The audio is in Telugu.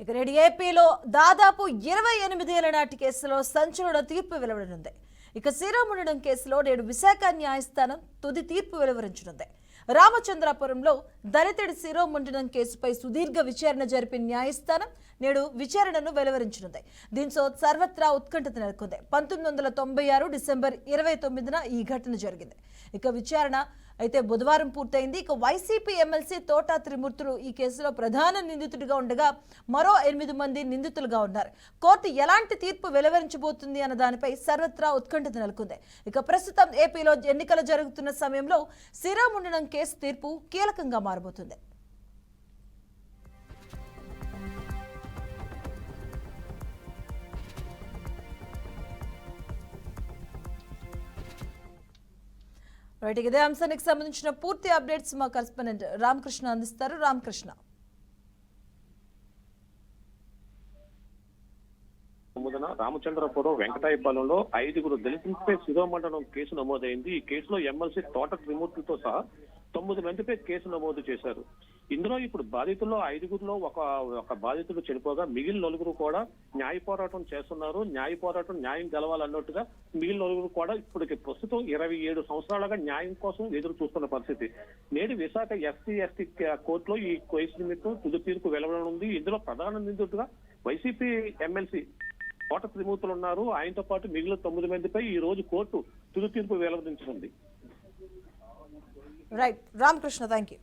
ఇక నేడు ఏపీలో దాదాపు ఇరవై ఎనిమిదేళ్ళ నాటి కేసులో సంచలన తీర్పు వెలువడనుంది. ఇక శ్రీరాముండడం కేసులో నేడు విశాఖ న్యాయస్థానం తుది తీర్పు వెలువరించనుంది. రామచంద్రాపురంలో దళితుడి శిరోముండనం కేసుపై సుదీర్ఘ విచారణ జరిపిన న్యాయస్థానం నేడు విచారణను వెలువరించనుంది. దీంతో సర్వత్రా ఉత్కంఠత నెలకొంది. పంతొమ్మిది వందల తొంభై ఆరు డిసెంబర్ ఇరవై తొమ్మిదిన ఈ ఘటన జరిగింది. ఇక విచారణ అయితే బుధవారం పూర్తయింది. ఇక వైసీపీ ఎమ్మెల్సీ తోటా త్రిమూర్తులు ఈ కేసులో ప్రధాన నిందితుడిగా ఉండగా మరో ఎనిమిది మంది నిందితులుగా ఉన్నారు. కోర్టు ఎలాంటి తీర్పు వెలువరించబోతుంది అన్న దానిపై సర్వత్రా ఉత్కంఠత నెలకొంది. ఇక ప్రస్తుతం ఏపీలో ఎన్నికలు జరుగుతున్న సమయంలో శ్రీరాముండనం కేసు తీర్పు కీలకంగా మారబోతుంది. రైట్ ఇదే అంశానికి సంబంధించిన పూర్తి అప్డేట్స్ మా కరెస్పాండెంట్ రామకృష్ణ అందిస్తారు. రామకృష్ణ. తొమ్మిదిన రామచంద్రపురం వెంకటాయపాలెంలో ఐదుగురు దళితులపై శిరోమండలం కేసు నమోదైంది. ఈ కేసులో ఎమ్మెల్సీ తోట త్రిమూర్తితో సహా తొమ్మిది మందిపై కేసు నమోదు చేశారు. ఇందులో ఇప్పుడు బాధితుల్లో ఐదుగురిలో ఒక ఒక బాధితుడు చనిపోగా మిగిలిన నలుగురు కూడా న్యాయ పోరాటం చేస్తున్నారు. న్యాయ పోరాటం న్యాయం గెలవాలన్నట్టుగా మిగిలిన నలుగురు కూడా ఇప్పటికి ప్రస్తుతం ఇరవై ఏడు సంవత్సరాలుగా న్యాయం కోసం ఎదురు చూస్తున్న పరిస్థితి. నేడు విశాఖ ఎస్సీ ఎస్టీ కోర్టులో ఈ కేసు నిమిత్తం తుది తీర్పు వెలువడనుంది. ఇందులో ప్రధాన నిందితుడుగా వైసీపీ ఎమ్మెల్సీ త్రిమూర్తులు ఉన్నారు ఆయనతో పాటు మిగిలిన తొమ్మిది మందిపై ఈ రోజు కోర్టు తుది తీర్పు వెలువరించనుంది. Right Ramakrishna thank you